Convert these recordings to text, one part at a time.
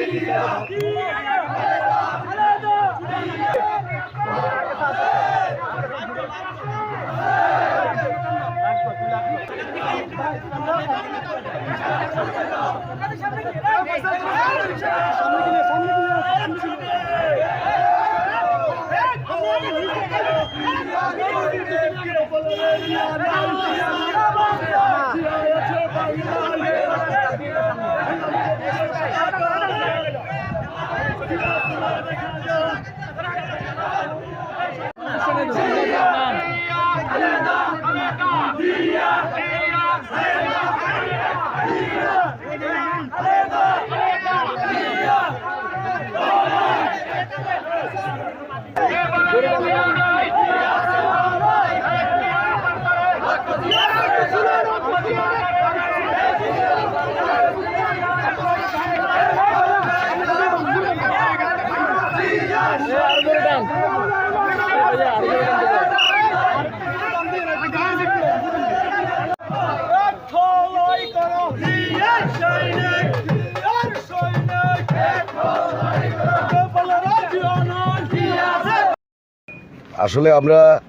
Yeah, سيري يا سلام الله عليك يا سيري يا আসলে আমরা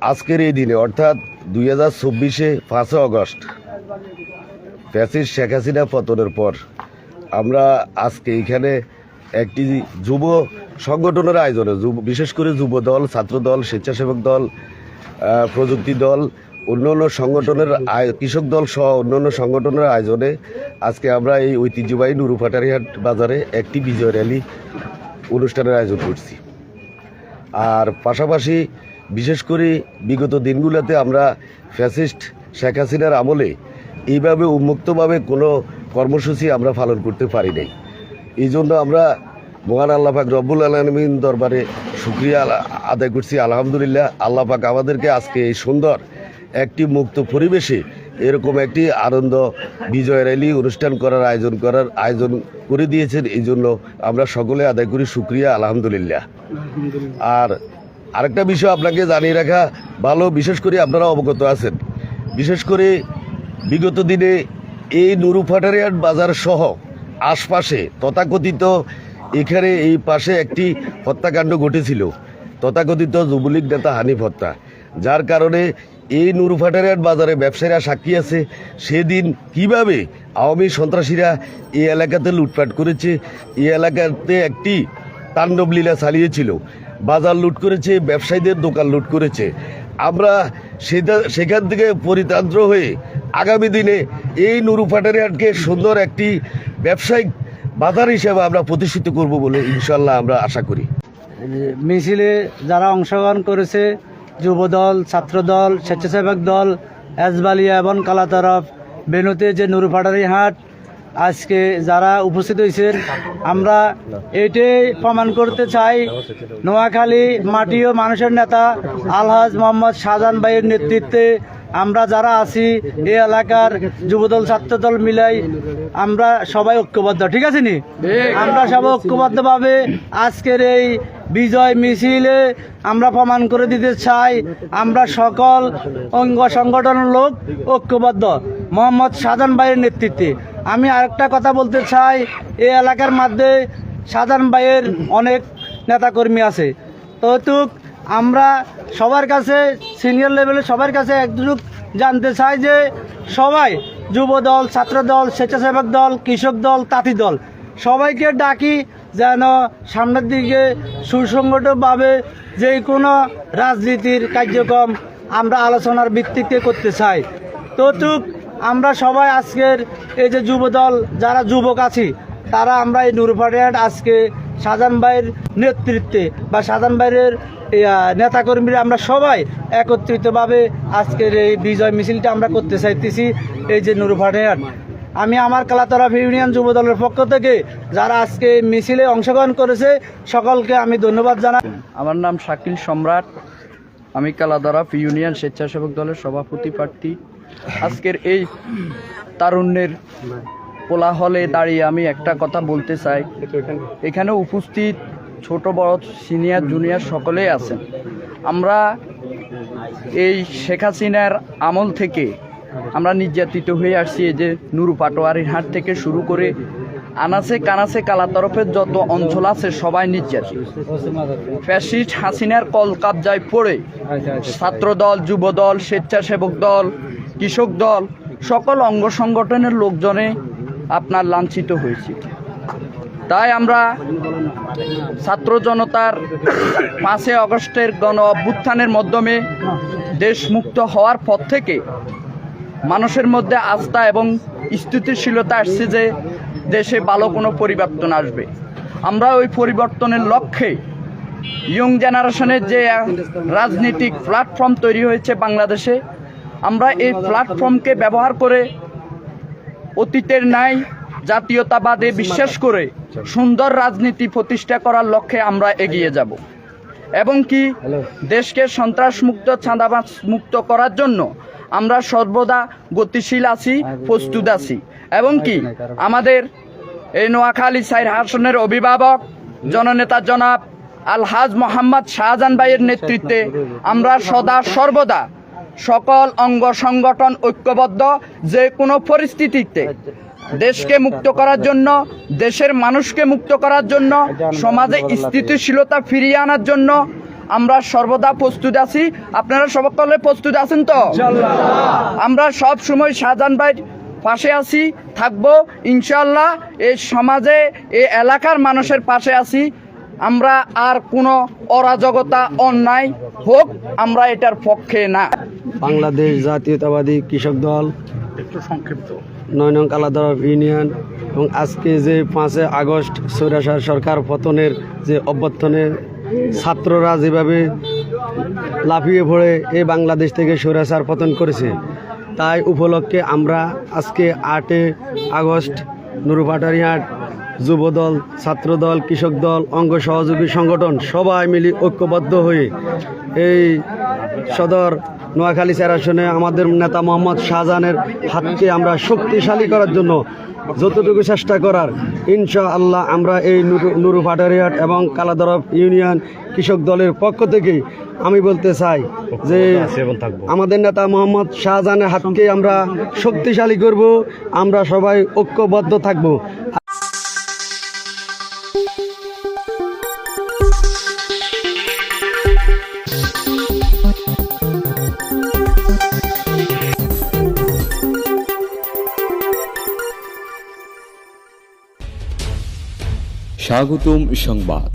আজকের এই দিনে, অর্থাৎ দুই হাজার চব্বিশে পাঁচই অগস্ট ফ্যাসিস শেখ হাসিনা পতনের পর আমরা আজকে এখানে একটি যুব সংগঠনের আয়োজনে, যুব, বিশেষ করে যুব দল, ছাত্র দল, স্বেচ্ছাসেবক দল প্রযুক্তি দল, অন্যান্য সংগঠনের আয়- কৃষক দল সহ অন্যান্য সংগঠনের আয়োজনে আজকে আমরা এই ঐতিহ্যবাহী নুরুফাটারিহাট বাজারে একটি বিজয় র্যালি অনুষ্ঠানের আয়োজন করছি। আর পাশাপাশি বিশেষ করে বিগত দিনগুলোতে আমরা ফ্যাসিস্ট শেখ হাসিনার আমলে এইভাবে উন্মুক্তভাবে কোনো কর্মসূচি আমরা পালন করতে পারি নাই। এই জন্য আমরা মহান আল্লাহ পাক রব্বুল আলমিন দরবারে শুক্রিয়া আলা- আদায় করছি। আলহামদুলিল্লাহ আল্লাহ পাক আমাদেরকে আজকে এই সুন্দর একটি মুক্ত পরিবেশে এরকম একটি আনন্দ বিজয় র্যালি অনুষ্ঠান করার আয়োজন করার আয়োজন করে দিয়েছেন। এই জন্য আমরা সকলে আদায় করি। শুক্রিয়া, আলহামদুলিল্লাহ। আর আরেকটা বিষয় আপনাকে জানিয়ে রাখা ভালো, বিশেষ করে আপনারা অবগত আছেন। বিশেষ করে বিগত দিনে এই নুরুফাটারিয়াট বাজার সহ আশপাশে তথাকথিত এখানে এই পাশে একটি হত্যাকাণ্ড ঘটেছিল। তথাকথিত যুবলীগ নেতা হানিফ হত্যা। যার কারণে এই নুরুফাটারিয়াট বাজারে ব্যবসায়ীরা সাক্ষী আছে। সেদিন কীভাবে আওয়ামী সন্ত্রাসীরা এই এলাকাতে লুটপাট করেছে, এই এলাকাতে একটি তাণ্ডব লীলা চালিয়েছিল, বাজার লুট করেছে, ব্যবসায়ীদের দোকান লুট করেছে। আমরা সেটা সেখান থেকে পরিতান্ত্র হয়ে আগামী দিনে এই নুরু ফাটারিয়াটকে সুন্দর একটি ব্যবসায়িক বাজার হিসেবে আমরা প্রতিষ্ঠিত করব বলে ইনশাল্লাহ আমরা আশা করি। মিছিলে যারা অংশগ্রহণ করেছে যুবদল, ছাত্রদল, স্বেচ্ছাসেবক দল, এজবালিয়া এবং কালাতরফ বেনুতে যে নুরুফাটারি হাট, আজকে যারা উপস্থিত হয়েছেন, আমরা এটাই প্রমাণ করতে চাই, নোয়াখালী মাটি ও মানুষের নেতা আলহাজ মোহাম্মদ শাহজাহান ভাইয়ের নেতৃত্বে আমরা যারা আছি এই এলাকার যুবদল ছাত্রদল মিলাই আমরা সবাই ঐক্যবদ্ধ ঠিক আছে নি? আমরা সবাই ঐক্যবদ্ধভাবে আজকের এই বিজয় মিছিলে আমরা প্রমাণ করে দিতে চাই আমরা সকল অঙ্গ সংগঠনের লোক ঐক্যবদ্ধ। মোহাম্মদ শাহজাহান ভাইয়ের নেতৃত্বে। আমি আরেকটা কথা বলতে চাই এই এলাকার মধ্যে শাহজাহান ভাইয়ের অনেক নেতাকর্মী আছে। তৌতুক আমরা সবার কাছে সিনিয়র লেভেলে সবার কাছে একটু জানতে চাই যে সবাই যুব দল, ছাত্র দল, স্বেচ্ছাসেবক দল, কৃষক দল, তাঁতি দল, সবাইকে ডাকি যেন সামনের দিকে সুসংগঠনভাবে যে কোনো রাজনীতির কার্যক্রম আমরা আলোচনার ভিত্তিতে করতে চাই। তৌতুক আমরা সবাই আজকের এই যে যুব দল, যারা যুবক আছি, তারা আমরা এই নুরফাটিয়াট আজকে শাহজাহান ভাইয়ের নেতৃত্বে বা শাহজাহান ভাইয়ের নেতাকর্মীরা আমরা সবাই একত্রিতভাবে আজকের এই বিজয় মিছিলটা আমরা করতে চাইতেছি, এই যে নুরফাটিয়াট আমি আমার কালাতরাফ ইউনিয়ন যুব দলের পক্ষ থেকে যারা আজকে মিছিলে অংশগ্রহণ করেছে, সকলকে আমি ধন্যবাদ জানাই। আমার নাম শাকিল সম্রাট। আমি কালাদারাফ ইউনিয়ন স্বেচ্ছাসেবক দলের সভাপতি প্রার্থী। আজকের এই তারুণ্যের কোলাহলে দাঁড়িয়ে আমি একটা কথা বলতে চাই। এখানে উপস্থিত ছোট, বড়, সিনিয়র, জুনিয়র সকলেই আছেন। আমরা এই শেখ হাসিনার আমল থেকে আমরা নির্যাতিত হয়ে আসছি যে নুরু পাটোয়ারির হাট থেকে শুরু করে আনাসে কানাসে কালা তরফের যত অঞ্চল আছে সবাই নির্যাতিত। ফ্যাসিস্ট হাসিনার কল কাবজায় পড়ে ছাত্রদল, যুবদল, স্বেচ্ছাসেবক দল, কৃষক দল, সকল অঙ্গ সংগঠনের লোকজনে আপনার লাঞ্ছিত হয়েছে। তাই আমরা ছাত্র জনতার পাঁচই অগস্টের গণ অভ্যুত্থানের মাধ্যমে দেশ মুক্ত হওয়ার পর থেকে মানুষের মধ্যে আস্থা এবং স্থিতিশীলতা আসছে যে দেশে ভালো কোনো পরিবর্তন আসবে। আমরা ওই পরিবর্তনের লক্ষ্যে ইয়ং জেনারেশনের যে রাজনৈতিক প্ল্যাটফর্ম তৈরি হয়েছে বাংলাদেশে, আমরা এই প্ল্যাটফর্মকে ব্যবহার করে অতীতের ন্যায় জাতীয়তাবাদে বিশ্বাস করে সুন্দর রাজনীতি প্রতিষ্ঠা করার লক্ষ্যে আমরা এগিয়ে যাব। এবং কি দেশকে সন্ত্রাস মুক্ত চাঁদাবাজ মুক্ত করার জন্য আমরা সর্বদা গতিশীল আছি প্রস্তুত আছি। এবং কি আমাদের এই নোয়াখালী সাইর হাসনের অভিভাবক জননেতা জনাব আলহাজ মোহাম্মদ শাহজাহান ভাইয়ের নেতৃত্বে আমরা সদা সর্বদা সকল অঙ্গ সংগঠন ঐক্যবদ্ধ যে কোনো পরিস্থিতিতে দেশকে মুক্ত করার জন্য দেশের মানুষকে মুক্ত করার জন্য সমাজে স্থিতিশীলতা ফিরিয়ে আনার জন্য আমরা সর্বদা প্রস্তুত আছি। আপনারা সকলে প্রস্তুত আছেন তো? আমরা সব সময় শাহজাহান ভাই পাশে আছি থাকব। ইনশাল্লাহ এই সমাজে এই এলাকার মানুষের পাশে আছি। আমরা আর কোনো অরাজকতা অন্যায় হোক আমরা এটার পক্ষে না। বাংলাদেশ জাতীয়তাবাদী কৃষক দল। একটু সংক্ষিপ্ত। নয় নং কালাদরফ ইউনিয়ন এবং আজকে যে পাঁচই আগস্ট সৈরাসার সরকার পতনের যে অভ্যর্থনে ছাত্ররা যেভাবে লাফিয়ে পড়ে এই বাংলাদেশ থেকে সৈরাসার পতন করেছে, তাই উপলক্ষে আমরা আজকে আটে আগস্ট নুরুপাটারিহাট যুবদল, ছাত্রদল কৃষক দল অঙ্গ সহযোগী সংগঠন সবাই মিলে ঐক্যবদ্ধ হয়ে এই সদর নোয়াখালী চের আসনে আমাদের নেতা মোহাম্মদ শাহজাহানের হাতকে আমরা শক্তিশালী করার জন্য যতটুকু চেষ্টা করার ইনশা আল্লাহ আমরা এই নুরু- পাটারিহাট এবং কালাদরফ ইউনিয়ন কৃষক দলের পক্ষ থেকে আমি বলতে চাই যে আমাদের নেতা মোহাম্মদ শাহজাহানের হাতকে আমরা শক্তিশালী করব, আমরা সবাই ঐক্যবদ্ধ থাকব। স্বাগতম সংবাদ